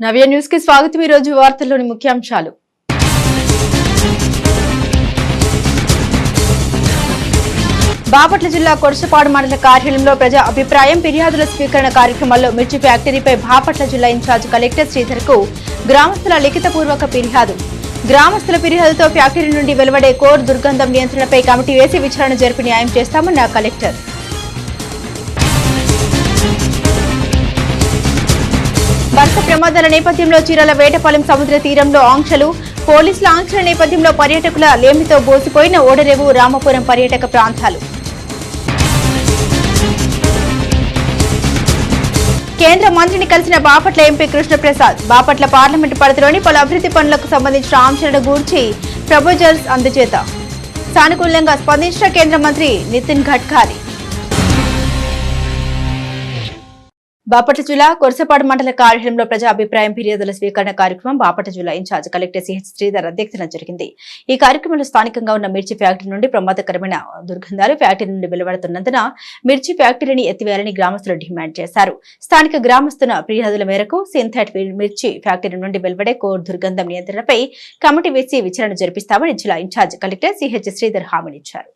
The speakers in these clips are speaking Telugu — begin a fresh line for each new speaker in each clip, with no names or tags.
నవ్య న్యూస్కి స్వాగతం ఈ రోజు వార్తల్లోని ముఖ్యాంశాలు. బాపట్ల జిల్లా కొరసపాడు మండల కార్యాలయంలో ప్రజా అభిప్రాయం ఫిర్యాదుల స్వీకరణ కార్యక్రమంలో మిర్చి ఫ్యాక్టరీపై బాపట్ల జిల్లా ఇన్ఛార్జ్ కలెక్టర్ శ్రీధర్కు గ్రామస్తుల లిఖితపూర్వక ఫిర్యాదు. గ్రామస్తుల ఫిర్యాదుతో ఫ్యాక్టరీ నుండి వెలువడే కోర్ దుర్గంధం నియంత్రణపై కమిటీ వేసి విచారణ జరిపి న్యాయం చేస్తామన్న కలెక్టర్. వరుస ప్రమాదాల నేపథ్యంలో చీరాల వేటపాలెం సముద్ర తీరంలో ఆంక్షలు పోలీసుల ఆంక్షల నేపథ్యంలో పర్యాటకుల లేమితో బోసిపోయిన ఓడరేవు రామపురం పర్యాటక ప్రాంతాలు. కేంద్ర మంత్రిని కలిసిన బాపట్ల ఎంపీ కృష్ణప్రసాద్ బాపట్ల పార్లమెంటు పరిధిలోని పలు అభివృద్ధి పనులకు సంబంధించిన ఆంక్షలను గూర్చి ప్రపోజల్స్ అందజేత సానుకూలంగా స్పందించిన కేంద్ర మంత్రి నితిన్ గడ్కరీ. బాపట్ల జిల్లా కొరసపాడు మండల కార్యాలయంలో ప్రజా అభిప్రాయం ఫిర్యాదుల స్వీకరణ కార్యక్రమం బాపట్ల జిల్లా ఇన్ఛార్జ్ కలెక్టర్ సిహెచ్ శ్రీధర్ అధ్యక్షతన జరిగింది. ఈ కార్యక్రమంలో స్థానికంగా ఉన్న మిర్చి ఫ్యాక్టరీ నుండి ప్రమాదకరమైన దుర్గంధాలు ఫ్యాక్టరీ నుండి వెలువడుతున్నందున మిర్చి ఫ్యాక్టరీని ఎత్తివేయాలని గ్రామస్తులు డిమాండ్ చేశారు. స్థానిక గ్రామస్తుల ఫిర్యాదుల మేరకు సింథాట్ మిర్చి ఫ్యాక్టరీ నుండి వెలువడే కోర్ దుర్గంధం నియంత్రణపై కమిటీ వేసి విచారణ జరిపిస్తామని జిల్లా in charge collector CH Sridhar హామీనిచ్చారు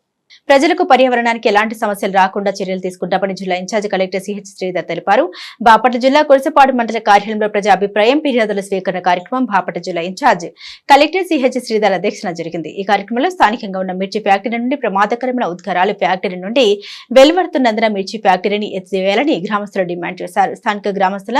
ప్రజలకు పర్యావరణానికి ఎలాంటి సమస్యలు రాకుండా చర్యలు తీసుకుంటామని జిల్లా ఇన్ఛార్జ్ కలెక్టర్ సిహెచ్ శ్రీధర్ తెలిపారు. బాపట్ల జిల్లా కురసపాడు మండల కార్యాలయంలో ప్రజా అభిప్రాయం ఫిర్యాదుల స్వీకరణ కార్యక్రమం బాపట్ల జిల్లా ఇన్ఛార్జ్ కలెక్టర్ సిహెచ్ శ్రీధర్ అధ్యక్షన జరిగింది. ఈ కార్యక్రమంలో స్థానికంగా ఉన్న మిర్చి ఫ్యాక్టరీ నుండి ప్రమాదకరమైన ఉద్గారాలు ఫ్యాక్టరీ నుండి వెలువడుతున్నందున మిర్చి ఫ్యాక్టరీని ఎత్తివేయాలని గ్రామస్తులు డిమాండ్ చేశారు. స్థానిక గ్రామస్తుల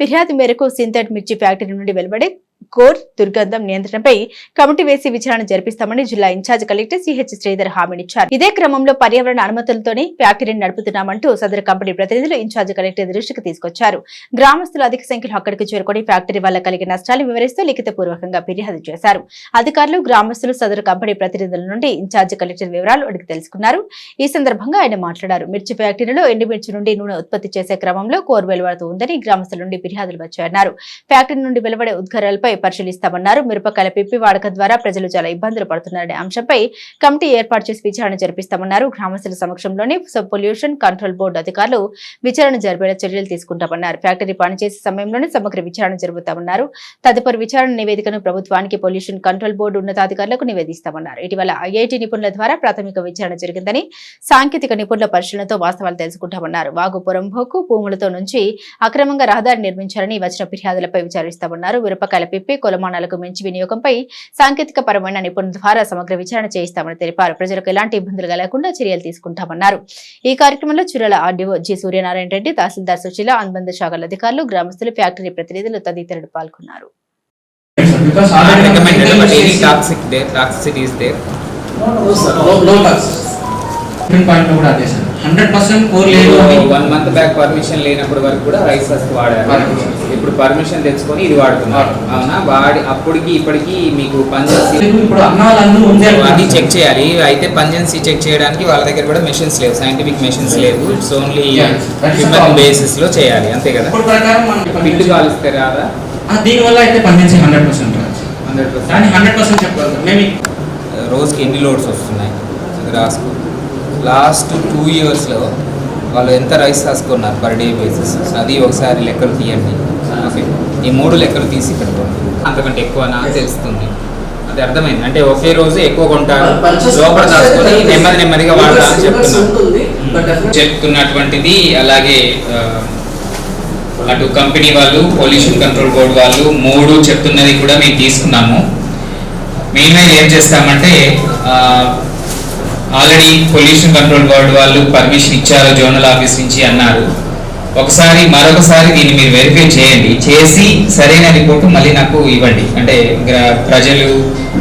ఫిర్యాదు మేరకు సింథెట్ మిర్చి ఫ్యాక్టరీ నుండి వెలువడే కోర్ దుర్గంధం నియంత్రణపై కమిటీ వేసి విచారణ జరిపిస్తామని జిల్లా ఇన్ఛార్జ్ కలెక్టర్ సిహెచ్ శ్రీధర్ హామీనిచ్చారు. ఇదే క్రమంలో పర్యావరణ అనుమతులతోనే ఫ్యాక్టరీని నడుపుతున్నామంటూ సదరు కంపెనీ ప్రతినిధులు ఇన్ఛార్జ్ కలెక్టర్ దృష్టికి తీసుకొచ్చారు. గ్రామస్తులు అధిక సంఖ్యలో అక్కడికి చేరుకొని ఫ్యాక్టరీ వల్ల కలిగిన నష్టాలు వివరిస్తూ లిఖితపూర్వకంగా ఫిర్యాదు చేశారు. అధికారులు గ్రామస్తులు సదరు కంపెనీ ప్రతినిధుల నుండి ఇన్ఛార్జ్ కలెక్టర్ వివరాలు అడిగి తెలుసుకున్నారు. ఈ సందర్భంగా ఆయన మాట్లాడారు. మిర్చి ఫ్యాక్టరీలో ఎండుమిర్చి నుండి నూనె ఉత్పత్తి చేసే క్రమంలో కోర్ వెలువడుతూ ఉందని గ్రామస్తుల నుండి ఫిర్యాదులు వచ్చాయన్నారు. ఫ్యాక్టరీ నుండి వెలువడే ఉద్గారాలపై పరిశీలిస్తామన్నారు. మిరపకాయల పిప్పి వాడకం ద్వారా ప్రజలు చాలా ఇబ్బందులు పడుతున్నారనే అంశంపై కమిటీ ఏర్పాటు చేసి విచారణ జరిపిస్తామన్నారు. గ్రామస్తుల సమక్షంలోనే సబ్ పొల్యూషన్ కంట్రోల్ బోర్డు అధికారులు విచారణ జరిపేలా చర్యలు తీసుకుంటామన్నారు. ఫ్యాక్టరీ పనిచేసే సమయంలోనే సమగ్ర విచారణ జరుపుతామన్నారు. తదుపరి విచారణ నివేదికను ప్రభుత్వానికి పొల్యూషన్ కంట్రోల్ బోర్డు ఉన్నతాధికారులకు నివేదిస్తామన్నారు. ఇటీవల ఐఐటి నిపుణుల ద్వారా ప్రాథమిక విచారణ జరిగిందని సాంకేతిక నిపుణుల పరిశీలనతో వాస్తవాలు తెలుసుకుంటామన్నారు. వాగు పొరంభోకు భూములతో నుంచి అక్రమంగా రహదారి నిర్మించారని వచ్చిన ఫిర్యాదులపై విచారిస్తామన్నారు. మిరపకాయల పిప్పి కొలమానాలకు మించి వినియోగంపై సాంకేతిక పరమైన నిపుణుల ద్వారా సమగ్ర విచారణ చేయిస్తామని తెలిపారు. ప్రజలకు ఎలాంటి ఇబ్బందులు కలగకుండా చర్యలు తీసుకుంటామన్నారు. ఈ కార్యక్రమంలో చురల ఆర్డీఓ జి సూర్యనారాయణ రెడ్డి తహసీల్దార్ సుశీల అనుబంధ శాఖల అధికారులు గ్రామస్తులు ఫ్యాక్టరీ ప్రతినిధులు తదితరులు పాల్గొన్నారు.
Because కూడా అదే సార్ హండ్రెడ్ పర్సెంట్ కోర్ లేదు.
వన్ మంత్ బ్యాక్ పర్మిషన్ లేనప్పుడు వరకు కూడా రైస్ ఫస్ట్ వాడారు. ఇప్పుడు పర్మిషన్ తెచ్చుకొని ఇది వాడుతున్నారు. అవునా? వాడి అప్పటికి ఇప్పటికి మీకు పంజెన్సీ
ఇప్పుడు అన్న
చెక్ చేయాలి. అయితే పంజెన్సీ చెక్ చేయడానికి వాళ్ళ దగ్గర కూడా మెషిన్స్ లేవు. సైంటిఫిక్ మెషిన్స్ లేవు. It's only human. బేసిస్లో చేయాలి. అంతే కదా? పిట్టు కాలిస్తే రాదా?
దీని వల్ల అయితే పనిచేసి హండ్రెడ్ పర్సెంట్
హండ్రెడ్
దాన్ని హండ్రెడ్ పర్సెంట్ చెప్పగలుగుతాం. మేము
రోజుకి ఎన్ని లోడ్స్ వస్తున్నాయి? రాసుకో లాస్ట్ టూ ఇయర్స్లో వాళ్ళు ఎంత రైస్ రాసుకున్నారు పర్ డే బేసిస్ అది ఒకసారి లెక్కలు తీయండి. ఓకే. ఈ మూడు లెక్కలు తీసి పెట్టుకోండి అంతకంటే ఎక్కువ నాకు తెలుస్తుంది. అది అర్థమైంది. అంటే ఒకే రోజు ఎక్కువ కొంటారు. లోపల దాచుకొని నెమ్మది నెమ్మదిగా వాడతా అని చెప్తున్నారు చెప్తున్నటువంటిది అలాగే అటు కంపెనీ వాళ్ళు పొల్యూషన్ కంట్రోల్ బోర్డు వాళ్ళు మూడు చెప్తున్నది కూడా మేము తీసుకున్నాము. మేమే ఏం చేస్తామంటే ఆల్రెడీ పొల్యూషన్ కంట్రోల్ బోర్డు వాళ్ళు పర్మిషన్ ఇచ్చారు జోనల్ ఆఫీస్ నుంచి అన్నారు ఒకసారి మరొకసారి దీన్ని మీరు వెరిఫై చేయండి. చేసి సరైన రిపోర్టు మళ్ళీ నాకు ఇవ్వండి. అంటే ప్రజలు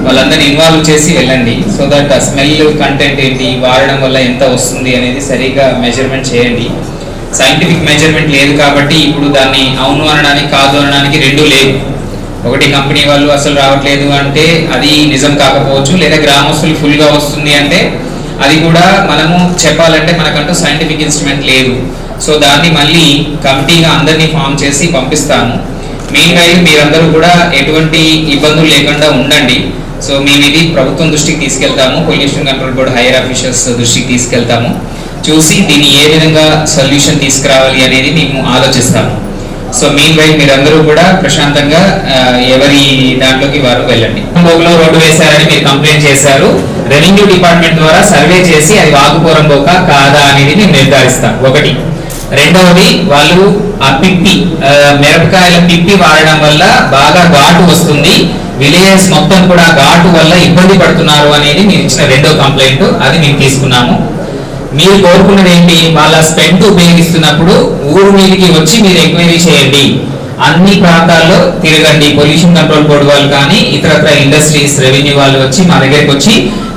వాళ్ళందరినీ ఇన్వాల్వ్ చేసి వెళ్ళండి. సో దట్ ఆ స్మెల్ కంటెంట్ ఏంటి వాడడం వల్ల ఎంత వస్తుంది అనేది సరిగా మెజర్మెంట్ చేయండి. సైంటిఫిక్ మెజర్మెంట్ లేదు కాబట్టి ఇప్పుడు దాన్ని అవును అనడానికి కాదు అనడానికి రెండు లేవు. ఒకటి కంపెనీ వాళ్ళు అసలు రావట్లేదు అంటే అది నిజం కాకపోవచ్చు. లేదా గ్రామస్తులు ఫుల్గా వస్తుంది అంటే అది కూడా మనము చెప్పాలంటే మనకంటూ సైంటిఫిక్ ఇన్స్ట్రుమెంట్ లేదు. సో దాన్ని మళ్ళీ కమిటీగా అందరినీ ఫామ్ చేసి పంపిస్తాను. మెయిన్ వైల్ మీరందరూ కూడా ఎటువంటి ఇబ్బందులు లేకుండా ఉండండి. సో మేము ఇది ప్రభుత్వం దృష్టికి తీసుకెళ్తాము pollution control board higher officers దృష్టికి తీసుకెళ్తాము. చూసి దీన్ని ఏ విధంగా సొల్యూషన్ తీసుకురావాలి అనేది మేము ఆలోచిస్తాము. సో మీన్ వైల్ మీరందరూ కూడా ప్రశాంతంగా ఎవరి దాంట్లోకి వారు వెళ్ళండి. రోడ్డు వేశారని మీరు కంప్లైంట్ చేశారు. రెవెన్యూ డిపార్ట్మెంట్ ద్వారా సర్వే చేసి అది వాగుపురం బొక్క కాదా అనేది నేను నిర్ధారిస్తాం ఒకటి. రెండవది వాళ్ళు ఆ పిప్పి మిరపకాయల పిప్పి వాడడం వల్ల బాగా ఘాటు వస్తుంది. విలేజెస్ మొత్తం కూడా ఘాటు వల్ల ఇబ్బంది పడుతున్నారు అనేది మీరు ఇచ్చిన రెండో కంప్లైంట్ అది మేము తీసుకున్నాము. మీరు కోరుకున్నది ఏంటి? వాళ్ళ స్పెంట్ ఉపయోగిస్తున్నప్పుడు ఊరు మీదకి వచ్చి మీరు ఎంక్వైరీ చేయండి. అన్ని ప్రాంతాల్లో తిరగండి. పొల్యూషన్ కంట్రోల్ బోర్డు వాళ్ళు కానీ ఇతరత్ర ఇండస్ట్రీస్ రెవెన్యూ వాళ్ళు వచ్చి మా దగ్గరికి వచ్చి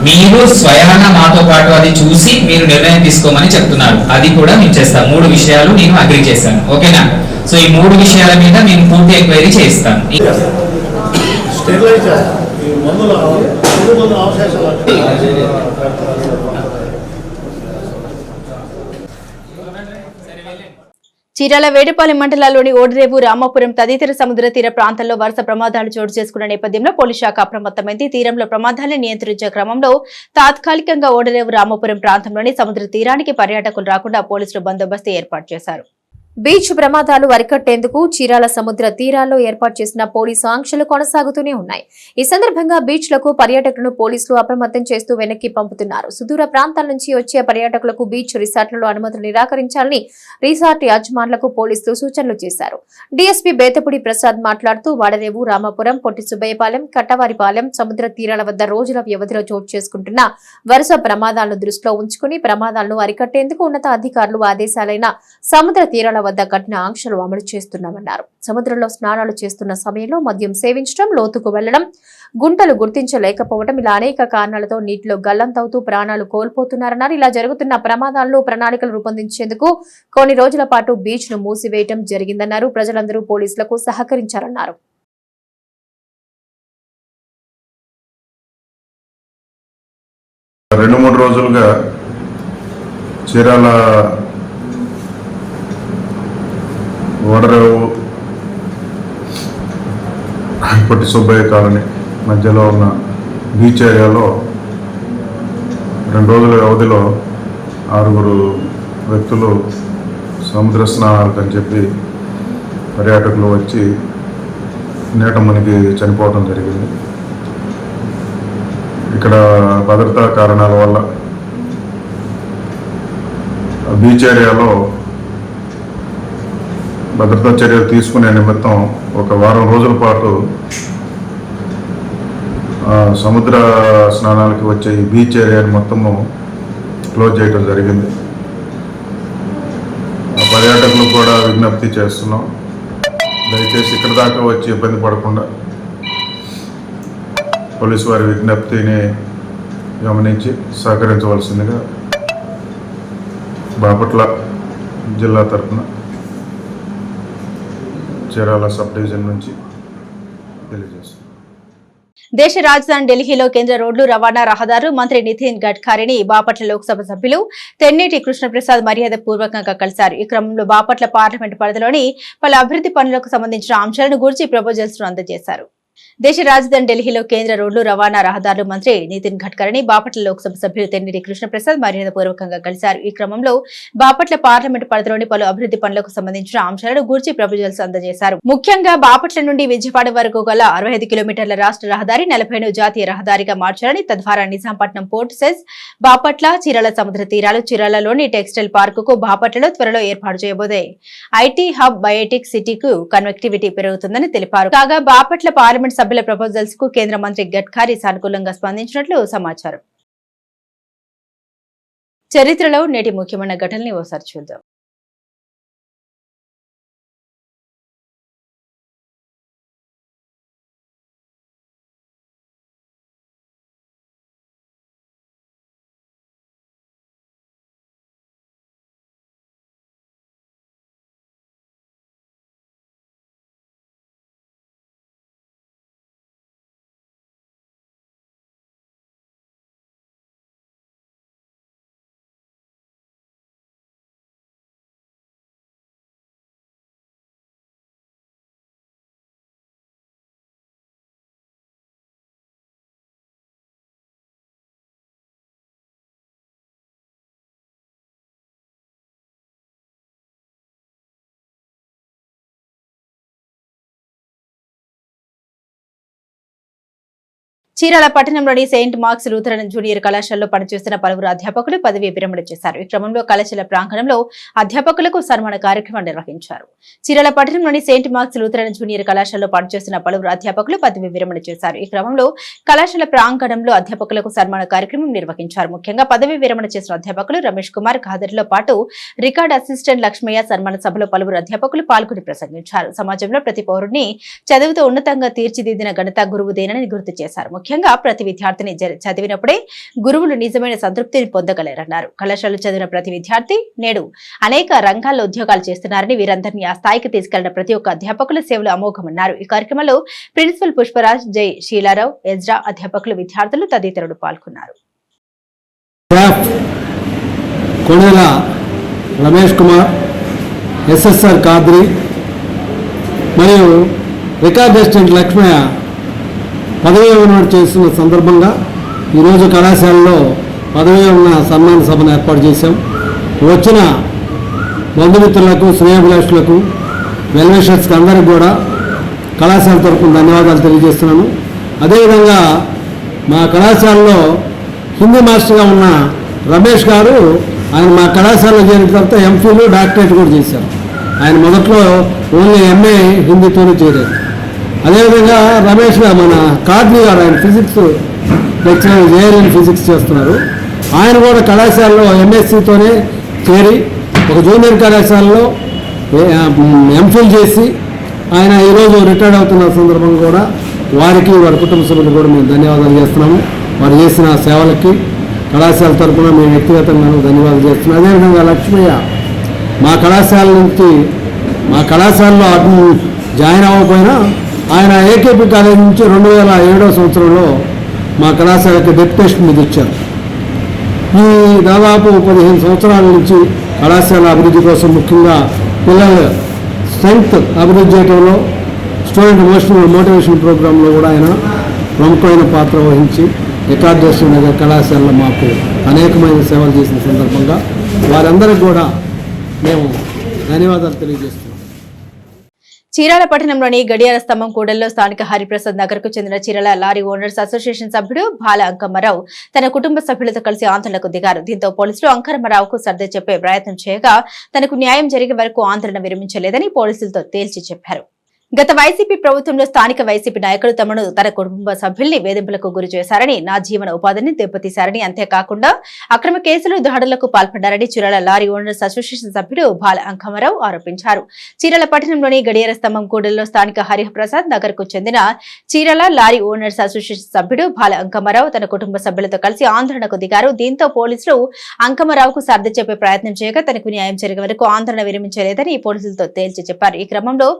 మీరు స్వయాన మాతో పాటు అది చూసి మీరు నిర్ణయం తీసుకోమని చెప్తున్నారు అది కూడా మేము చేస్తాం. మూడు విషయాలు నేను అగ్రి చేశాను. ఓకేనా? సో ఈ మూడు విషయాల మీద మేము పూర్తి ఎంక్వైరీ
చేస్తాను స్టెరిలైజర్ ఈ మందుల అవశేషాలు?
చీరాల వేడుపాలెం మండలాల్లోని ఓడరేవు రామాపురం తదితర సముద్ర తీర ప్రాంతాల్లో వరుస ప్రమాదాలు చోటు చేసుకున్న నేపథ్యంలో పోలీస్ శాఖ అప్రమత్తమైంది. తీరంలో ప్రమాదాలను నియంత్రించే క్రమంలో తాత్కాలికంగా ఓడరేవు రామాపురం ప్రాంతంలోని సముద్ర తీరానికి పర్యాటకులు రాకుండా పోలీసులు బందోబస్తు ఏర్పాటు చేశారు.
బీచ్ ప్రమాదాలు అరికట్టేందుకు చీరాల సముద్ర తీరాల్లో ఏర్పాటు చేసిన పోలీసు ఆంక్షలు కొనసాగుతూనే ఉన్నాయి. ఈ సందర్భంగా బీచ్లకు పర్యాటకులను పోలీసులు అప్రమత్తం చేస్తూ వెనక్కి పంపుతున్నారు. సుదూర ప్రాంతాల నుంచి వచ్చే పర్యాటకులకు బీచ్ రిసార్ట్లలో అనుమతులు నిరాకరించాలని రిసార్ట్ యాజమాన్లకు పోలీసులు సూచనలు చేశారు. డీఎస్పీ బేతపుడి ప్రసాద్ మాట్లాడుతూ వాడరేవు రామాపురం పొట్టి సుబ్బయ్యపాలెం కట్టవారిపాలెం సముద్ర తీరాల వద్ద రోజుల వ్యవధిలో చోటు చేసుకుంటున్న వరుస ప్రమాదాలను దృష్టిలో ఉంచుకుని ప్రమాదాలను అరికట్టేందుకు ఉన్నత అధికారులు ఆదేశాలైన సముద్ర తీరాల వద్ద కఠిన ఆంక్షలు అమలు చేస్తున్నామన్నారు. సముద్రంలో స్నానాలు చేస్తున్న సమయంలో మద్యం సేవించడం లోతుకు వెళ్ళడం గుంటలు గుర్తించలేకపోవడం ఇలా అనేక కారణాలతో నీటిలో గల్లంతవుతూ ప్రాణాలు కోల్పోతున్నారన్నారు. ఇలా జరుగుతున్న ప్రమాదాలను ప్రణాళికలు రూపొందించేందుకు కొన్ని రోజుల పాటు బీచ్ను మూసివేయటం జరిగిందన్నారు. ప్రజలందరూ పోలీసులకు సహకరించారన్నారు.
రెండు మూడు రోజులుగా చీరాల వడరేవు పొట్టి సుబ్బయ్య కాలనీ మధ్యలో ఉన్న బీచ్ ఏరియాలో రెండు రోజుల వ్యవధిలో ఆరుగురు వ్యక్తులు సముద్ర స్నానాలకు అని చెప్పి పర్యాటకులు వచ్చి నీట మునిగి చనిపోవడం జరిగింది. ఇక్కడ భద్రతా కారణాల వల్ల బీచ్ ఏరియాలో భద్రతా చర్యలు తీసుకునే నిమిత్తం ఒక వారం రోజుల పాటు సముద్ర స్నానాలకి వచ్చే ఈ బీచ్ ఏరియాని మొత్తము క్లోజ్ చేయడం జరిగింది. ఆ పర్యాటకులకు కూడా విజ్ఞప్తి చేస్తున్నాం. దయచేసి ఇక్కడ దాకా వచ్చి ఇబ్బంది పడకుండా పోలీసు వారి విజ్ఞప్తిని గమనించి సహకరించవలసిందిగా బాపట్ల జిల్లా తరఫున చీరాల సబ్ డివిజన్ నుంచి తెలియజేస్తున్నాం.
దేశ రాజధాని ఢిల్లీలో కేంద్ర రోడ్లు రవాణా రహదారు మంత్రి నితిన్ గడ్కరీని బాపట్ల లోక్సభ సభ్యులు తెన్నేటి కృష్ణప్రసాద్ మర్యాద పూర్వకంగా కలిశారు. ఈ క్రమంలో బాపట్ల పార్లమెంటు పరిధిలోని పలు అభివృద్ధి పనులకు సంబంధించిన అంశాలను గురించి ప్రపోజల్స్ను అందజేశారు. దేశ రాజధాని ఢిల్లీలో కేంద్ర రోడ్లు రవాణా రహదారులు మంత్రి నితిన్ గడ్కరీని బాపట్ల లోక్సభ సభ్యులు తెన్నేటి కృష్ణప్రసాద్ మర్యాద పూర్వకంగా కలిశారు. ఈ క్రమంలో బాపట్ల పార్లమెంటు పరిధిలోని పలు అభివృద్ధి పనులకు సంబంధించిన అంశాలను గూర్చి ప్రపోజల్స్ అందజేశారు. ముఖ్యంగా బాపట్ల నుండి విజయవాడ వరకు గల అరవై ఐదు కిలోమీటర్ల రాష్ట్ర రహదారి నలభైను జాతీయ రహదారిగా మార్చాలని తద్వారా నిజాంపట్నం పోర్ట్ సెస్ బాపట్ల చీరాల సముద్ర తీరాలు చీరాలలోని టెక్స్టైల్ పార్కుకు బాపట్లలో త్వరలో ఏర్పాటు చేయబోదే ఐటీ హబ్ బయోటిక్ సిటీకు కనెక్టివిటీ పెరుగుతుందని తెలిపారు. కాగా బాపట్ల పార్లమెంట్ సభ్యుల ప్రపోజల్స్కు కేంద్ర మంత్రి గడ్కరీ సానుకూలంగా స్పందించినట్లు సమాచారం. చరిత్రలో నేటి ముఖ్యమైన ఘటనల్ని ఓసారి చూద్దాం. చీరాల పట్టణంలోని సెయింట్ మార్క్స్ లూథరన్ జూనియర్ కళాశాలలో పనిచేస్తున్న పలువురు అధ్యాపకులు పదవీ విరమణ చేశారు. ఈ క్రమంలో కళాశాల ప్రాంగణంలో అధ్యాపకులకు సన్మాన కార్యక్రమం నిర్వహించారు. చీరాల పట్టణంలోని సెయింట్ మార్క్స్ లూథరన్ జూనియర్ కళాశాలలో పనిచేస్తున్న పలువురు అధ్యాపకులు పదవీ విరమణ చేశారు. ఈ క్రమంలో కళాశాల ప్రాంగణంలో అధ్యాపకులకు సన్మాన కార్యక్రమం నిర్వహించారు. ముఖ్యంగా పదవీ విరమణ చేసిన అధ్యాపకులు రమేష్ కుమార్ ఖాదర్లో పాటు రికార్డ్ అసిస్టెంట్ లక్ష్మయ్య సన్మాన సభలో పలువురు అధ్యాపకులు పాల్గొని ప్రసంగించారు. సమాజంలో ప్రతి పౌరుడిని చదువుతో ఉన్నతంగా తీర్చిదిద్దిన ఘనత గురువుదేనని గుర్తు చేశారు. ముఖ్యంగా ప్రతి విద్యార్థిని చదివినప్పుడే గురువులు నిజమైన సంతృప్తిని పొందగలరన్నారు. కళాశాలలో చదివిన ప్రతి విద్యార్థి నేడు అనేక రంగాల్లో ఉద్యోగాలు చేస్తున్నారని వీరందరినీ ఆ స్థాయికి తీసుకెళ్ళిన ప్రతి ఒక్క అధ్యాపకుల సేవలు అమోఘమన్నారు. ఈ కార్యక్రమంలో ప్రిన్సిపల్ పుష్పరాజ్ జై. శీలారావు ఎజ్రా అధ్యాపకులు విద్యార్థులు తదితరులు పాల్గొన్నారు.
కొణేల రమేష్ కుమార్ ఎస్ఎస్ఆర్ కాద్రి మరియు రికార్డ్ అసిస్టెంట్ లక్ష్మయ్య పదవీ విరమణ చేస్తున్న సందర్భంగా ఈరోజు కళాశాలలో పదవీ ఉన్న సన్మాన సభను ఏర్పాటు చేశాం. వచ్చిన బంధుమిత్రులకు స్నేహభిలాషులకు వెల్వేషర్స్కి అందరికి కూడా కళాశాల తరఫున ధన్యవాదాలు తెలియజేస్తున్నాను. అదేవిధంగా మా కళాశాలలో హిందీ మాస్టర్గా ఉన్న రమేష్ గారు ఆయన మా కళాశాలలో చేరిన తర్వాత ఎంఫిల్ డాక్టరేట్ కూడా చేశారు. ఆయన మొదట్లో ఓన్లీ ఎంఏ హిందీతోనే చేరారు. అదేవిధంగా రమేష్ గారు మన కాట్ని గారు ఆయన ఫిజిక్స్ లెక్చరర్ జేఆర్ఎన్ ఫిజిక్స్ చేస్తున్నారు. ఆయన కూడా కళాశాలలో ఎంఎస్సితోనే చేరి ఒక జూనియర్ కళాశాలలో ఎంఫిల్ చేసి ఆయన ఈరోజు రిటైర్డ్ అవుతున్న సందర్భంగా కూడా వారికి వారి కుటుంబ సభ్యులు కూడా మేము ధన్యవాదాలు చేస్తున్నాము. వారు చేసిన సేవలకి కళాశాల తరఫున మేము వ్యక్తిగతంగా ధన్యవాదాలు చేస్తున్నాం అదేవిధంగా లక్ష్మయ్య మా కళాశాల నుంచి మా కళాశాలలో జాయిన్ అవ్వకపోయినా ఆయన ఏకేపీ కాలేజ్ నుంచి రెండు వేల ఏడవ సంవత్సరంలో మా కళాశాలకి డెప్యుటేషన్ మీద ఇచ్చారు ఈ దాదాపు పదిహేను సంవత్సరాల నుంచి కళాశాల అభివృద్ధి కోసం ముఖ్యంగా పిల్లల స్ట్రెంగ్త్ అభివృద్ధి చేయడంలో స్టూడెంట్ మోషనల్ మోటివేషన్ ప్రోగ్రాంలో కూడా ఆయన ప్రముఖమైన పాత్ర వహించి రికార్డేషన్ నగర్ కళాశాలలో మాకు అనేకమైన సేవలు చేసిన సందర్భంగా వారందరికీ కూడా మేము ధన్యవాదాలు తెలియజేస్తున్నాం.
చీరాల పట్టణంలోని గడియార స్తంభం కూడల్లో స్థానిక హరిప్రసాద్ నగర్కు చెందిన చీరాల లారీ ఓనర్స్ అసోసియేషన్ సభ్యుడు బాల అంకమ్మరావు తన కుటుంబ సభ్యులతో కలిసి ఆందోళనకు దిగారు. దీంతో పోలీసులు అంకమ్మరావుకు సర్ది చెప్పే ప్రయత్నం చేయగా తనకు న్యాయం జరిగే వరకు ఆందోళన విరమించలేదని పోలీసులతో తేల్చి చెప్పారు. గత వైసీపీ ప్రభుత్వంలో స్థానిక వైసీపీ నాయకులు తమను తన కుటుంబ సభ్యుల్ని వేధింపులకు గురి చేశారని నా జీవన ఉపాధిని దెబ్బతీశారని అంతేకాకుండా అక్రమ కేసులు దాడులకు పాల్పడ్డారని చీరాల లారీ ఓనర్స్ అసోసియేషన్ సభ్యుడు బాల అంకమరావు ఆరోపించారు. చీరాల పట్టణంలోని గడియార స్తంభం కూడల్లో స్థానిక హరిప్రసాద్ నగర్కు చెందిన చీరాల లారీ ఓనర్స్ అసోసియేషన్ సభ్యుడు బాల అంకమరావు తన కుటుంబ సభ్యులతో కలిసి ఆందోళనకు దిగారు. దీంతో పోలీసులు అంకమరావుకు సర్ది చెప్పే ప్రయత్నం చేయగా తనకు న్యాయం జరిగే వరకు ఆందోళన విరమించలేదని పోలీసులతో తేల్చి చెప్పారు. ఈ క్రమంలో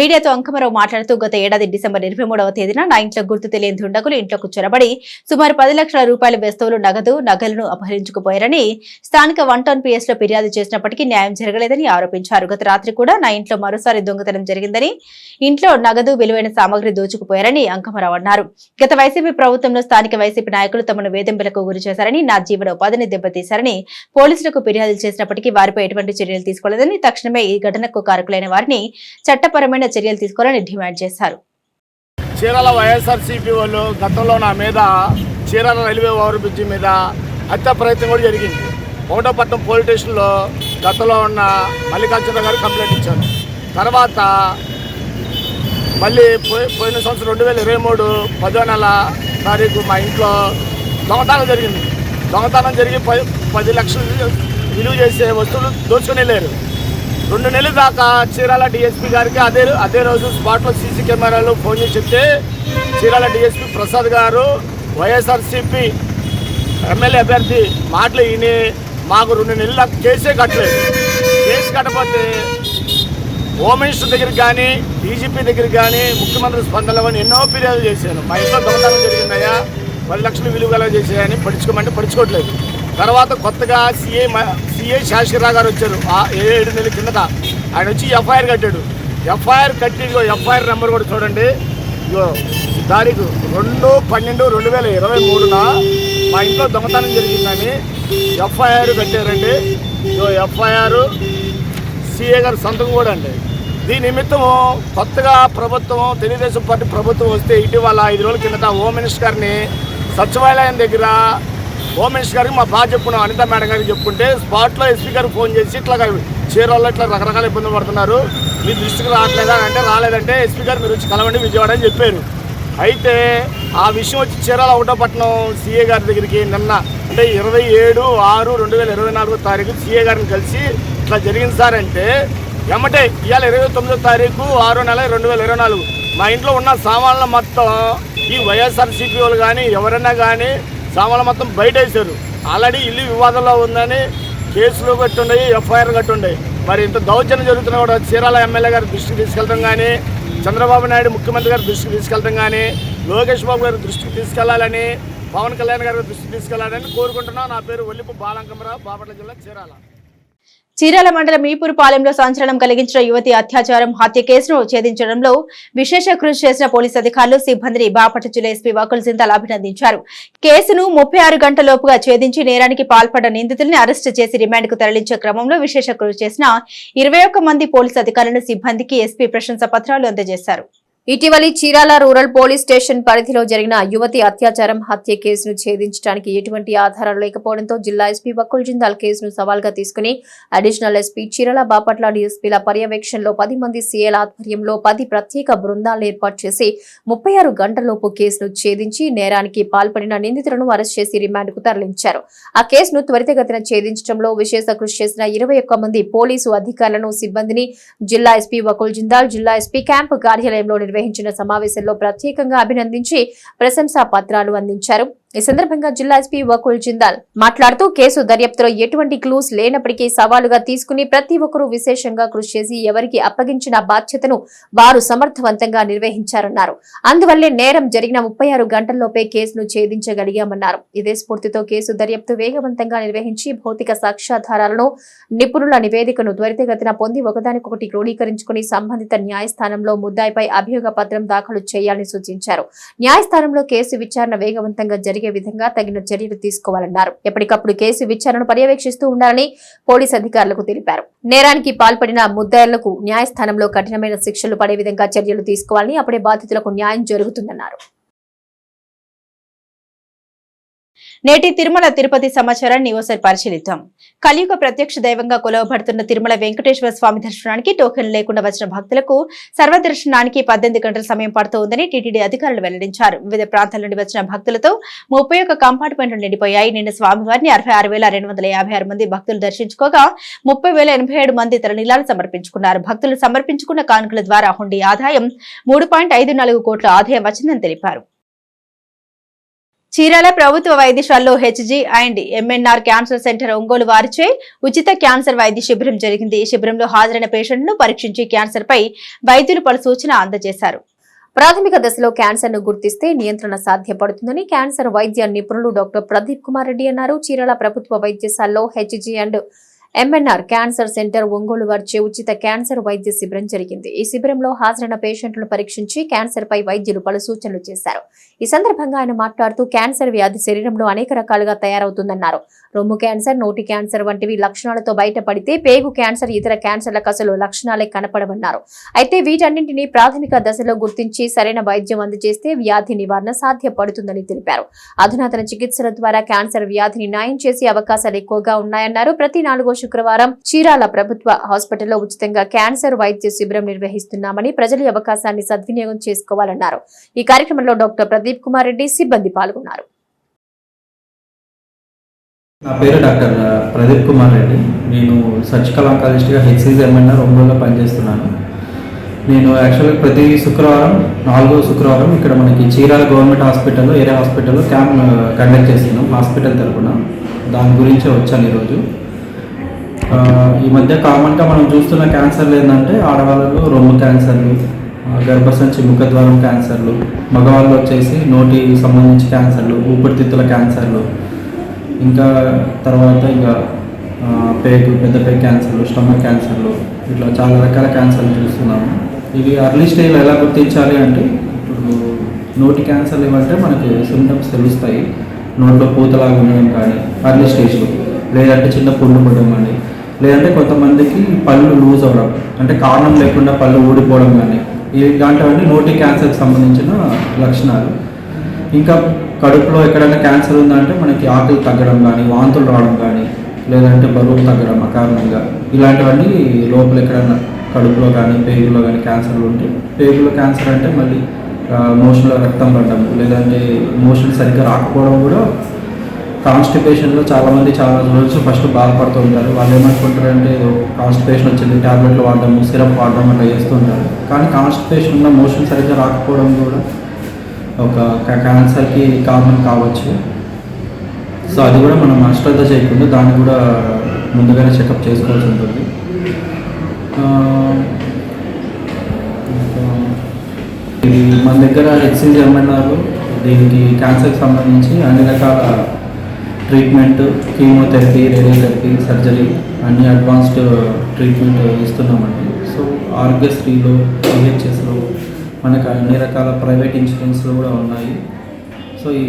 మీడియాతో అంకమరావు మాట్లాడుతూ గత ఏడాది డిసెంబర్ ఇరవై మూడవ తేదీన నా ఇంట్లో గుర్తు తెలియని దుండగులు ఇంట్లోకి చొరబడి సుమారు పది లక్షల రూపాయల వస్తువులు నగదు నగలను అపహరించుకుపోయారని స్థానిక వన్ టౌన్ పిఎస్లో ఫిర్యాదు చేసినప్పటికీ న్యాయం జరగలేదని ఆరోపించారు. గత రాత్రి కూడా నా ఇంట్లో మరోసారి దొంగతనం జరిగిందని ఇంట్లో నగదు విలువైన సామగ్రి దోచుకుపోయారని అంకమరావు అన్నారు. గత వైసీపీ ప్రభుత్వంలో స్థానిక వైసీపీ నాయకులు తమను వేధింపులకు గురి చేశారని నా జీవన ఉపాధిని దెబ్బతీశారని పోలీసులకు ఫిర్యాదులు చేసినప్పటికీ వారిపై ఎటువంటి చర్యలు తీసుకోలేదని తక్షణమే ఈ ఘటనకు కారకులైన వారిని చట్టపరమైన చర్యలు చర్యలు తీసుకోవాలని డిమాండ్ చేశారు.
చీరాల వైఎస్ఆర్సీపీ వాళ్ళు గతంలో నా మీద చీరాల రైల్వే ఓవర్ బ్రిడ్జి మీద హత్య ప్రయత్నం కూడా జరిగింది. ఒకటోపట్నం పోలీస్ స్టేషన్లో గతంలో ఉన్న మల్లికార్జున గారు కంప్లైంట్ ఇచ్చారు. తర్వాత మళ్ళీ పోయి పోయిన సంవత్సరం రెండు వేల ఇరవై మూడు పదో నెల తారీఖు మా ఇంట్లో దొంగతనం జరిగింది. దొంగతనం జరిగి పది పది లక్షలు విలువ చేసే వస్తువులు దోచుకుని వెళ్ళారు. రెండు నెలల దాకా చీరాల డిఎస్పీ గారికి అదే అదే రోజు స్పాట్లో సీసీ కెమెరాలు ఫోన్ చేసి చెప్తే చీరాల డిఎస్పీ ప్రసాద్ గారు వైఎస్ఆర్సీపీ ఎమ్మెల్యే అభ్యర్థి మాటలు విని మాకు రెండు నెలల కేసే కట్టలేదు. కేసు కట్టకపోతే హోమ్ మినిస్టర్ దగ్గరికి కానీ డీజీపీ దగ్గరికి కానీ ముఖ్యమంత్రి స్పందనలో కానీ ఎన్నో ఫిర్యాదులు చేశాను మా ఇంట్లో దొంగతనం జరిగిందయ్యా పది లక్షలు విలువ గల చేసాయని పడుచుకోమంటే పడుచుకోవట్లేదు తర్వాత కొత్తగా సిఏ సిఏ శాశ్వరరావు గారు వచ్చారు. ఏడు నెలల కిందట. ఆయన వచ్చి ఎఫ్ఐఆర్ కట్టాడు. ఎఫ్ఐఆర్ కట్టి ఎఫ్ఐఆర్ నెంబర్ కూడా చూడండి. ఇగో తారీఖు రెండు పన్నెండు రెండు వేల ఇరవై మూడున మా ఇంట్లో దొంగతనం జరిగిందని ఎఫ్ఐఆర్ కట్టారండి. ఇగో ఎఫ్ఐఆర్ సిఏ గారు సంతకం కూడా అండి. దీని నిమిత్తము కొత్తగా ప్రభుత్వం తెలుగుదేశం పార్టీ ప్రభుత్వం వస్తే ఇటీవల ఐదు రోజుల కిందట హోమ్ మినిస్టర్ గారిని సచివాలయం దగ్గర హోమ్ మినిస్టర్ గారికి మా బాగా చెప్పుకున్నాం అనిత మేడం గారికి చెప్పుకుంటే స్పాట్లో ఎస్పీ గారికి ఫోన్ చేసి ఇట్లా చీరల్లో ఇట్లా రకరకాల ఇబ్బందులు పడుతున్నారు. మీ దృష్టికి రావట్లేదా అంటే రాలేదంటే ఎస్పీ గారు మీరు వచ్చి కలవండి విజయవాడ అని చెప్పారు. అయితే ఆ విషయం వచ్చి చీరాల ఒకటోపట్నం సీఏ గారి దగ్గరికి నిన్న అంటే ఇరవై ఏడు ఆరు రెండు వేల ఇరవై నాలుగో తారీఖు సీఏ గారిని కలిసి ఇట్లా జరిగింది సార్ అంటే ఎమ్మటే ఇవాళ ఇరవై తొమ్మిదో తారీఖు ఆరో నెల రెండు వేల ఇరవై నాలుగు. మా ఇంట్లో ఉన్న సామాన్ల మొత్తం ఈ వైఎస్ఆర్సీపీ వాళ్ళు కానీ ఎవరైనా కానీ సామాన్లు మొత్తం బయట వేశారు. ఆల్రెడీ ఇల్లు వివాదంలో ఉందని కేసులు కట్టుండయి ఎఫ్ఐఆర్ కట్టుండయి. మరి ఇంత దౌర్జన్యం జరుగుతున్నా కూడా చీరాల ఎమ్మెల్యే గారి దృష్టికి తీసుకెళ్ళడం కానీ చంద్రబాబు నాయుడు ముఖ్యమంత్రి గారి దృష్టికి తీసుకెళ్ళడం కానీ లోకేష్ బాబు గారి దృష్టికి తీసుకెళ్ళాలని పవన్ కళ్యాణ్ గారి దృష్టికి తీసుకెళ్ళాలని కోరుకుంటున్నాను నా పేరు ఒల్లిపు బాలంకమరావు బాపట్ల జిల్లా చీరాల.
చీరాల మండలం ఈపూరుపాలెంలో సంచలనం కలిగించిన యువతి అత్యాచారం హత్య కేసును ఛేదించడంలో విశేష కృషి చేసిన పోలీసు అధికారులు సిబ్బందిని బాపట్ల జిల్లా ఎస్పీ వకుల్ సింతాల్ అభినందించారు. కేసును ముప్పై ఆరు గంటలలోపుగా ఛేదించి నేరానికి పాల్పడ్డ నిందితుల్ని అరెస్టు చేసి రిమాండ్కు తరలించే క్రమంలో విశేష కృషి చేసిన ఇరవై మంది పోలీసు అధికారులను సిబ్బందికి ఎస్పీ ప్రశంసా పత్రాలు అందజేశారు.
ఇటీవలి చీరాల రూరల్ పోలీస్ స్టేషన్ పరిధిలో జరిగిన యువతి అత్యాచారం హత్య కేసును ఛేదించడానికి ఎటువంటి ఆధారాలు లేకపోవడంతో జిల్లా ఎస్పీ బకుల్ జిందాల్ కేసును సవాల్గా తీసుకుని అడిషనల్ ఎస్పీ చీరాల బాపట్ల డీఎస్పీల పర్యవేక్షణలో పది మంది సీఏల ఆధ్వర్యంలో పది ప్రత్యేక బృందాలను ఏర్పాటు చేసి ముప్పై ఆరు గంటలలోపు కేసును ఛేదించి నేరానికి పాల్పడిన నిందితులను అరెస్ట్ చేసి రిమాండ్కు తరలించారు. ఆ కేసును త్వరితగతిన ఛేదించడంలో విశేష కృషి చేసిన ఇరవై మంది పోలీసు అధికారులను సిబ్బందిని జిల్లా ఎస్పీ వకుల్ జిందాల్ జిల్లా ఎస్పీ క్యాంపు కార్యాలయంలో నిర్వహించిన సమావేశంలో ప్రత్యేకంగా అభినందించి ప్రశంసా పత్రాలు అందించారు. ఈ సందర్భంగా జిల్లా ఎస్పీ వకుల్ జిందాల్ మాట్లాడుతూ కేసు దర్యాప్తులో ఎటువంటి క్లూస్ లేనప్పటికీ సవాలుగా తీసుకుని ప్రతి ఒక్కరూ విశేషంగా కృషి చేసి ఎవరికి అప్పగించిన బాధ్యతను వారు సమర్థవంతంగా నిర్వహించారన్నారు. అందువల్లే నేరం జరిగిన ముప్పై ఆరు గంటల్లోపే కేసును ఛేదించగలిగామన్నారు. ఇదే స్ఫూర్తితో కేసు దర్యాప్తు వేగవంతంగా నిర్వహించి భౌతిక సాక్ష్యాధారాలను నిపుణుల నివేదికను త్వరితగతిన పొంది ఒకదానికొకటి క్రోడీకరించుకుని సంబంధిత న్యాయస్థానంలో ముద్దాయిపై అభియోగ పత్రం దాఖలు చేయాలని సూచించారు. న్యాయస్థానంలో కేసు విచారణ వేగవంతంగా జరిగే విధంగా తగిన చర్యలు తీసుకోవాలన్నారు. ఎప్పటికప్పుడు కేసు విచారణను పర్యవేక్షిస్తూ ఉండాలని పోలీస్ అధికారులకు తెలిపారు. నేరానికి పాల్పడిన ముద్దాయిలకు న్యాయస్థానంలో కఠినమైన శిక్షలు పడే విధంగా చర్యలు తీసుకోవాలని అప్పుడే బాధితులకు న్యాయం జరుగుతుందన్నారు.
నేటి తిరుమల తిరుపతి సమాచారాన్ని ఓసారి పరిశీలిద్దాం. కలియుగ ప్రత్యక్ష దైవంగా కొలవబడుతున్న తిరుమల వెంకటేశ్వర స్వామి దర్శనానికి టోకెన్లు లేకుండా వచ్చిన భక్తులకు సర్వదర్శనానికి పద్దెనిమిది గంటల సమయం పడుతోందని టీటీడీ అధికారులు వెల్లడించారు. వివిధ ప్రాంతాల నుండి వచ్చిన భక్తులతో ముప్పై ఒక్క కంపార్ట్మెంట్లు నిండిపోయాయి. నిన్న స్వామివారిని అరవై ఆరు వేల రెండు వందల యాభై ఆరు మంది భక్తులు దర్శించుకోగా ముప్పై వేల ఎనభై ఏడు మంది తలనీలాలు సమర్పించుకున్నారు. భక్తులు సమర్పించుకున్న కానుకల ద్వారా హుండీ ఆదాయం మూడు పాయింట్ ఐదు నాలుగు కోట్ల ఆదాయం వచ్చిందని తెలిపారు. చీరాల ప్రభుత్వ వైద్యశాలలో HG and MNR cancer centre Ongole వారిచే ఉచిత క్యాన్సర్ వైద్య శిబిరం జరిగింది. ఈ శిబిరంలో హాజరైన పేషెంట్ను పరీక్షించి క్యాన్సర్ పై వైద్యులు పలు సూచన అందజేశారు.
ప్రాథమిక దశలో క్యాన్సర్ను గుర్తిస్తే నియంత్రణ సాధ్యపడుతుందని క్యాన్సర్ వైద్య నిపుణులు డాక్టర్ ప్రదీప్ కుమార్ రెడ్డి అన్నారు. చీరాల ప్రభుత్వ వైద్యశాలలో HG and MNR cancer centre Ongole వారిచే ఉచిత క్యాన్సర్ వైద్య శిబిరం జరిగింది. ఈ శిబిరంలో హాజరైన పేషెంట్లను పరీక్షించి క్యాన్సర్ పై వైద్యులు పలు సూచనలు చేశారు. ఈ సందర్భంగా ఆయన మాట్లాడుతూ క్యాన్సర్ వ్యాధి శరీరంలో అనేక రకాలుగా తయారవుతుందన్నారు. రొమ్ము క్యాన్సర్ నోటి క్యాన్సర్ వంటివి లక్షణాలతో బయటపడితే పేగు క్యాన్సర్ ఇతర క్యాన్సర్లకు అసలు లక్షణాలే కనపడవన్నారు. అయితే వీటన్నింటినీ ప్రాథమిక దశలో గుర్తించి సరైన వైద్యం అందజేస్తే వ్యాధి నివారణ సాధ్యపడుతుందని తెలిపారు. అధునాతన చికిత్సల ద్వారా క్యాన్సర్ వ్యాధిని న్యాయం చేసే అవకాశాలు ఎక్కువగా ఉన్నాయన్నారు. ప్రతి నాలుగో శుక్రవారం చీరాల ప్రభుత్వ హాస్పిటల్లో ఉచితంగా క్యాన్సర్ వైద్య శిబిరం నిర్వహిస్తున్నామని ప్రజలు అవకాశాన్ని సద్వినియోగం చేసుకోవాలన్నారు. ఈ కార్యక్రమంలో డాక్టర్ ప్రదీప్ కుమార్ రెడ్డి సిబ్బంది పాల్గొన్నారు.
నా పేరు డాక్టర్ ప్రదీప్ కుమార్ రెడ్డి. నేను సర్జికల్ ఆంకాలజిస్ట్గా హెచ్సిజిఎంఎన్ఆర్ ఒంగోలులో పనిచేస్తున్నాను. నేను యాక్చువల్గా ప్రతి శుక్రవారం నాలుగో శుక్రవారం ఇక్కడ మనకి చీరాల గవర్నమెంట్ హాస్పిటల్లో ఏరియా హాస్పిటల్లో క్యాంప్ కండక్ట్ చేస్తున్నాం హాస్పిటల్ తరపున. దాని గురించే వచ్చాను ఈరోజు. ఈ మధ్య కామన్గా మనం చూస్తున్న క్యాన్సర్లు ఏంటంటే ఆడవాళ్ళలో రొమ్ము క్యాన్సర్లు గర్భసంచి ముఖద్వారం క్యాన్సర్లు మగవాళ్ళు వచ్చేసి నోటి సంబంధించి క్యాన్సర్లు ఊపిరితిత్తుల క్యాన్సర్లు ఇంకా తర్వాత ఇంకా పేగు పెద్ద పేగు క్యాన్సర్లు స్టమక్ క్యాన్సర్లు ఇట్లా చాలా రకాల క్యాన్సర్లు చూస్తున్నాము. ఇవి అర్లీ స్టేజ్లో ఎలా గుర్తించాలి అంటే ఇప్పుడు నోటి క్యాన్సర్లు ఇవంటే మనకి సిమ్టమ్స్ తెలుస్తాయి. నోట్లో పూతలాగా ఉండడం కానీ అర్లీ స్టేజ్లో లేదంటే చిన్న పుండు పడడం కానీ. లేదంటే కొంతమందికి పళ్ళు లూజ్ అవ్వడం అంటే కారణం లేకుండా పళ్ళు ఊడిపోవడం కానీ. ఇలాంటివన్నీ నోటి క్యాన్సర్కి సంబంధించిన లక్షణాలు. ఇంకా కడుపులో ఎక్కడైనా క్యాన్సర్ ఉందంటే మనకి ఆకలి తగ్గడం కానీ వాంతులు రావడం కానీ లేదంటే బరువు తగ్గడం అకారణంగా ఇలాంటివన్నీ లోపల ఎక్కడైనా కడుపులో కానీ పేగులో కానీ క్యాన్సర్లు ఉంటే పేగులో క్యాన్సర్ అంటే మళ్ళీ మోషన్లో రక్తం పడడం లేదంటే మోషన్ సరిగ్గా రాకపోవడం కూడా కాన్స్టిపేషన్లో చాలామంది చాలా రోజులు ఫస్ట్ బాధపడుతూ ఉంటారు. వాళ్ళు ఏమనుకుంటారంటే కాన్స్టిపేషన్ వచ్చింది ట్యాబ్లెట్లు వాడడం సిరప్ వాడడం అట్లా చేస్తుంటారు కానీ కాన్స్టిపేషన్ ఉన్న మోషన్ సరిగ్గా రాకపోవడం కూడా ఒక క్యాన్సర్కి కారణం కావచ్చు. సో అది కూడా మనం అశ్రద్ధ చేయకుండా దాన్ని కూడా ముందుగానే చెకప్ చేసుకోవాల్సి ఉంటుంది. ఇది మన దగ్గర ఎక్స్చేంజ్ ఎంఎన్ఆర్ దీనికి క్యాన్సర్కి సంబంధించి అన్ని రకాల ట్రీట్మెంట్ కీమోథెరపీ రేడియోథెరపీ సర్జరీ అన్ని అడ్వాన్స్డ్ ట్రీట్మెంట్ ఇస్తున్నామండి. సో ఆరోగ్యశ్రీలో పిహెచ్ఎస్లో మనకు అన్ని రకాల ప్రైవేట్ ఇన్సూరెన్స్లు కూడా ఉన్నాయి. సో ఈ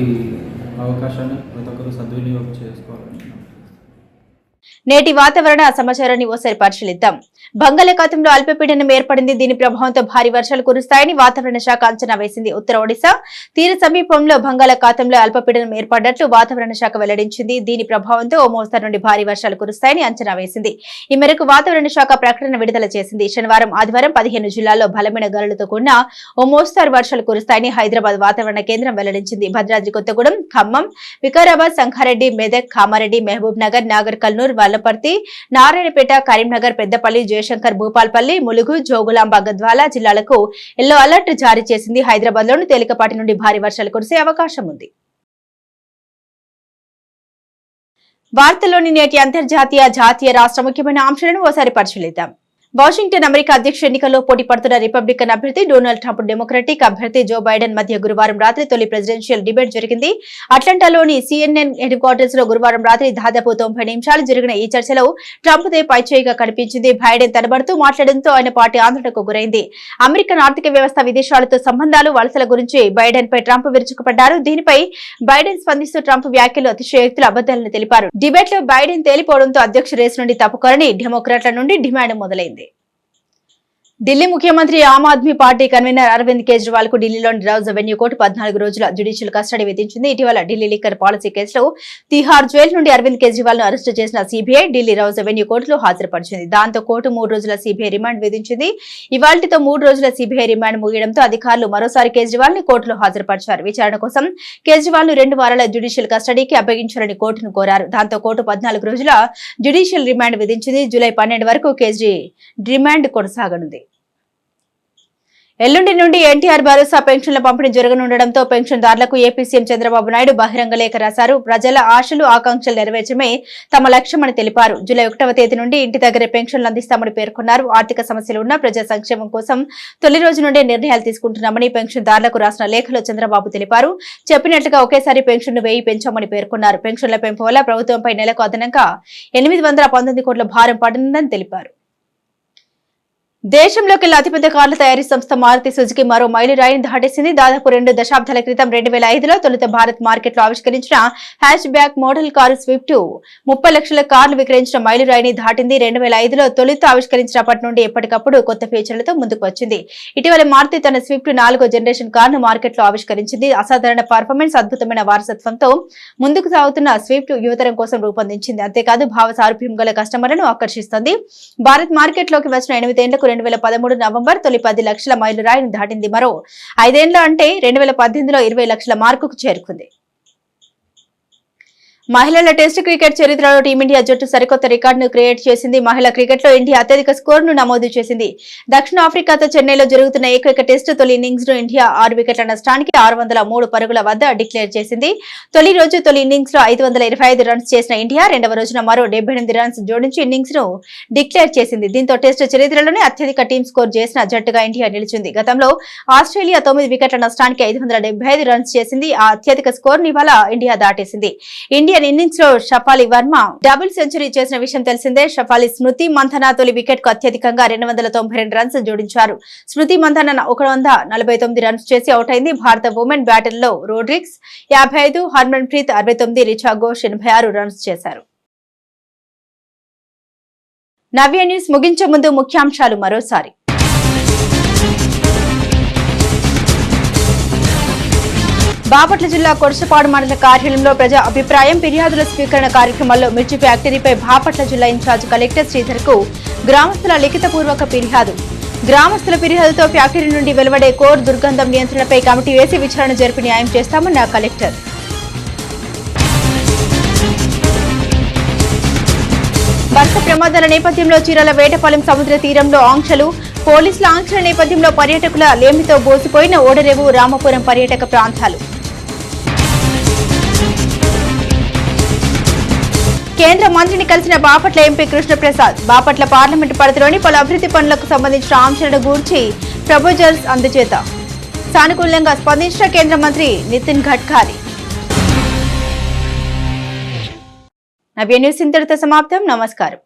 అవకాశాన్ని ప్రతి ఒక్కరు సద్వినియోగం చేసుకోవాలి.
నేటి వాతావరణ సమాచారాన్ని ఓసారి పరిశీలిద్దాం. బంగాళాఖాతంలో అల్పపీడనం ఏర్పడింది. దీని ప్రభావంతో భారీ వర్షాలు కురుస్తాయని వాతావరణ శాఖ అంచనా వేసింది. ఉత్తర ఒడిశా తీర సమీపంలో బంగాళాఖాతంలో అల్పపీడనం ఏర్పడ్డట్లు వాతావరణ శాఖ వెల్లడించింది. దీని ప్రభావంతో ఓ మోస్తరు నుండి భారీ వర్షాలు కురుస్తాయని అంచనా వేసింది. ఈ మేరకు వాతావరణ శాఖ ప్రకటన విడుదల చేసింది. శనివారం ఆదివారం పదిహేను జిల్లాల్లో బలమైన గాలులతో కూడిన ఓ మోస్తరు వర్షాలు కురుస్తాయని హైదరాబాద్ వాతావరణ కేంద్రం వెల్లడించింది. భద్రాద్రి కొత్తగూడెం ఖమ్మం వికారాబాద్ సంగారెడ్డి మెదక్ కామారెడ్డి మహబూబ్ నగర్ నాగర్ కల్నూర్ వల్లపర్తి నారాయణపేట కరీంనగర్ పెద్దపల్లి జయశంకర్ భూపాల్పల్లి ములుగు జోగులాంబ గద్వాల జిల్లాలకు ఎల్లో అలర్ట్ జారీ చేసింది హైదరాబాద్లోని తేలికపాటి నుండి భారీ వర్షాలు కురిసే అవకాశం ఉంది. వార్తల్లోని నేటి అంతర్జాతీయ జాతీయ రాష్ట్ర ముఖ్యమైన అంశాలను ఓసారి పరిశీలిద్దాం. వాషింగ్టన్ అమెరికా అధ్యక్ష ఎన్నికల్లో పోటీ పడుతున్న రిపబ్లికన్ అభ్యర్థి డొనాల్డ్ ట్రంప్ డెమోక్రటిక్ అభ్యర్థి జో బైడెన్ మధ్య గురువారం రాత్రి తొలి ప్రెసిడెన్షియల్ డిబేట్ జరిగింది. అట్లాంటాలోని సిఎన్ఎన్ హెడ్ క్వార్టర్స్లో గురువారం రాత్రి దాదాపు తొంభై నిమిషాలు జరిగిన ఈ చర్చలో ట్రంప్ దే పైచేయిగా కనిపించింది. బైడెన్ తడబడుతూ మాట్లాడడంతో ఆయన పార్టీ ఆందోళనకు గురైంది. అమెరికన్ ఆర్థిక వ్యవస్థ విదేశాలతో సంబంధాలు వలసల గురించి బైడెన్ పై ట్రంప్ విరుచుకుపడ్డారు. దీనిపై బైడెన్ స్పందిస్తూ ట్రంప్ వ్యాఖ్యలు అతిశయోక్తులు అబద్దాలను తెలిపారు. డిబేట్లో బైడెన్ తేలిపోవడంతో అధ్యక్ష రేసు నుండి తప్పుకోరని డెమోక్రాట్ల నుండి డిమాండ్ మొదలైంది. ఢిల్లీ ముఖ్యమంత్రి ఆమ్ ఆద్మీ పార్టీ కన్వీనర్ అరవింద్ కేజ్రీవాల్కు ఢిల్లీలోని రౌజ్ అవెన్యూ కోర్టు పద్నాలుగు రోజుల జ్యుడిషియల్ కస్టడీ విధించింది. ఇటీవల ఢిల్లీ లిక్కర్ పాలసీ కేసులో తిహార్ జైలు నుండి అరవింద్ కేజ్రీవాల్ను అరెస్టు చేసిన సిబిఐ ఢిల్లీ రౌజ్ అవెన్యూ కోర్టులో హాజరుపరిచింది. దాంతో కోర్టు మూడు రోజుల సిబిఐ రిమాండ్ విధించింది. ఇవాళ్టితో మూడు రోజుల సిబిఐ రిమాండ్ ముగియడంతో అధికారులు మరోసారి కేజ్రీవాల్ని కోర్టులో హాజరుపరిచారు. విచారణ కోసం కేజ్రీవాల్ను రెండు వారాల జ్యుడిషియల్ కస్టడీకి అప్పగించాలని కోర్టును కోరారు. దాంతో కోర్టు పద్నాలుగు రోజుల జ్యుడిషియల్ రిమాండ్ విధించింది. జూలై పన్నెండు వరకు కేజ్రీ రిమాండ్ కొనసాగనుంది. ఎల్లుండి నుండి ఎన్టీఆర్ భరోసా పెన్షన్ల పంపిణీ జరగనుండడంతో పెన్షన్దారులకు ఏపీ సీఎం చంద్రబాబు నాయుడు బహిరంగ లేఖ రాశారు. ప్రజల ఆశలు ఆకాంక్షలు నెరవేర్చమే తమ లక్ష్యమని తెలిపారు. జూలై ఒకటవ తేదీ నుండి ఇంటి దగ్గరే పెన్షన్లు అందిస్తామని పేర్కొన్నారు. ఆర్థిక సమస్యలు ఉన్న ప్రజా సంక్షేమం కోసం తొలి రోజు నుండే నిర్ణయాలు తీసుకుంటున్నామని పెన్షన్దారులకు రాసిన లేఖలో చంద్రబాబు తెలిపారు. చెప్పినట్లుగా ఒకేసారి పెన్షన్ను వేయి పెంచామని పేర్కొన్నారు. పెన్షన్ల పెంపు వల్ల ప్రభుత్వంపై నెలకు అదనంగా ఎనిమిది వందల పంతొమ్మిది కోట్ల భారం పడనుందని తెలిపారు. దేశంలోకెల్లా అతిపెద్ద కార్ల తయారీ సంస్థ మారుతి సుజుకి మరో మైలురాయిని దాటేసింది. దాదాపు రెండు దశాబ్దాల క్రితం రెండు వేల ఐదులో తొలుత భారత్ మార్కెట్లో ఆవిష్కరించిన hatchback model car Swift ముప్పై లక్షల కార్లు విక్రయించిన మైలురాయిని దాటింది. రెండు వేల ఐదులో తొలుత ఆవిష్కరించినప్పటి నుండి ఎప్పటికప్పుడు కొత్త ఫీచర్లతో ముందుకు వచ్చింది. ఇటీవల మారుతి తన స్విఫ్ట్ నాలుగో జనరేషన్ కార్ను మార్కెట్లో ఆవిష్కరించింది. అసాధారణ పర్ఫార్మెన్స్ అద్భుతమైన వారసత్వంతో ముందుకు సాగుతున్న స్విఫ్ట్ యువతరం కోసం రూపొందించింది. అంతేకాదు భావ సారూప్యం గల కస్టమర్లను ఆకర్షిస్తోంది. భారత్ మార్కెట్లోకి వచ్చిన ఎనిమిదేళ్ళకు రెండు వేల పదమూడు నవంబర్ తొలి పది లక్షల మైలు రాయిని దాటింది మరో. ఐదేండ్లు అంటే రెండు వేల పద్దెనిమిదిలో ఇరవై లక్షల మార్కుకు చేరుకుంది. మహిళల టెస్ట్ క్రికెట్ చరిత్రలో టీమిండియా జట్టు సరికొత్త రికార్డును క్రియేట్ చేసింది. మహిళా క్రికెట్లో ఇండియా అత్యధిక స్కోరును నమోదు చేసింది. దక్షిణాఫ్రికాతో చెన్నైలో జరుగుతున్న ఏకైక టెస్ట్ తొలి ఇన్నింగ్స్ ఇండియా ఆరు వికెట్ల నష్టానికి ఆరు వందల మూడు పరుగుల వద్ద డిక్లేర్ చేసింది. తొలి రోజు తొలి ఇన్నింగ్స్లో ఐదు వందల ఇరవై ఐదు రన్స్ చేసిన ఇండియా రెండవ రోజున మరో డెబ్బై ఎనిమిది రన్స్ జోడించి ఇన్నింగ్స్ను డిక్లేర్ చేసింది. దీంతో టెస్టు చరిత్రలోనే అత్యధిక టీం స్కోర్ చేసిన జట్టుగా ఇండియా నిలిచింది. గతంలో ఆస్ట్రేలియా తొమ్మిది వికెట్ల నష్టానికి ఐదు వందల ఐదు రన్స్ చేసింది. ఆ అత్యధిక స్కోర్ని ఇవాళ ఇండియా దాటేసింది. ఇండియా ఇండియన్ ఇన్నింగ్స్లో షఫాలి వర్మ డబుల్ సెంచరీ చేసిన విషయం తెలిసిందే. షఫాలి స్మృతి మంథన తొలి వికెట్కు అత్యధికంగా రెండు వందల తొంభై రెండు రన్స్ జోడించారు. స్మృతి మంథన ఒక వంద నలభై తొమ్మిది రన్స్ చేసి అవుట్ అయింది. భారత ఉమెన్ బ్యాటర్లో రోడ్రిక్స్ యాభై ఐదు హర్మన్ ప్రీత్ అరవై తొమ్మిది రిచా ఘోష్ ఎనభై ఆరు రన్స్ చేశారు. నవ్య న్యూస్ ముగించే ముందు ముఖ్యాంశాలు మరోసారి. బాపట్ల జిల్లా కొరసపాడు మండల కార్యాలయంలో ప్రజా అభిప్రాయం ఫిర్యాదుల స్వీకరణ కార్యక్రమంలో మిర్చి ఫ్యాక్టరీపై బాపట్ల జిల్లా ఇన్ఛార్జ్ కలెక్టర్ శ్రీధర్కు గ్రామస్తుల లిఖితపూర్వక ఫిర్యాదు. గ్రామస్తుల ఫిర్యాదుతో ఫ్యాక్టరీ నుండి వెలువడే కోర్ దుర్గంధం నియంత్రణపై కమిటీ వేసి విచారణ జరిపి న్యాయం చేస్తామన్న కలెక్టర్. వరుస ప్రమాదాల నేపథ్యంలో చీరాల వేటపాలెం సముద్ర తీరంలో ఆంక్షలు పోలీసుల ఆంక్షల నేపథ్యంలో పర్యాటకుల లేమితో బోసిపోయిన ఓడరేవు రామపురం పర్యాటక ప్రాంతాలు. కేంద్ర మంత్రిని కలిసిన బాపట్ల ఎంపీ కృష్ణప్రసాద్ బాపట్ల పార్లమెంటు పరిధిలోని పలు అభివృద్ధి పనులకు సంబంధించిన ఆంక్షలను గూర్చి ప్రపోజల్స్ అందజేత. సానుకూలంగా స్పందించిన కేంద్ర మంత్రి నితిన్ గడ్కరీ. నవ్య న్యూస్ ఇంతటితో సమాప్తం. నమస్కారం.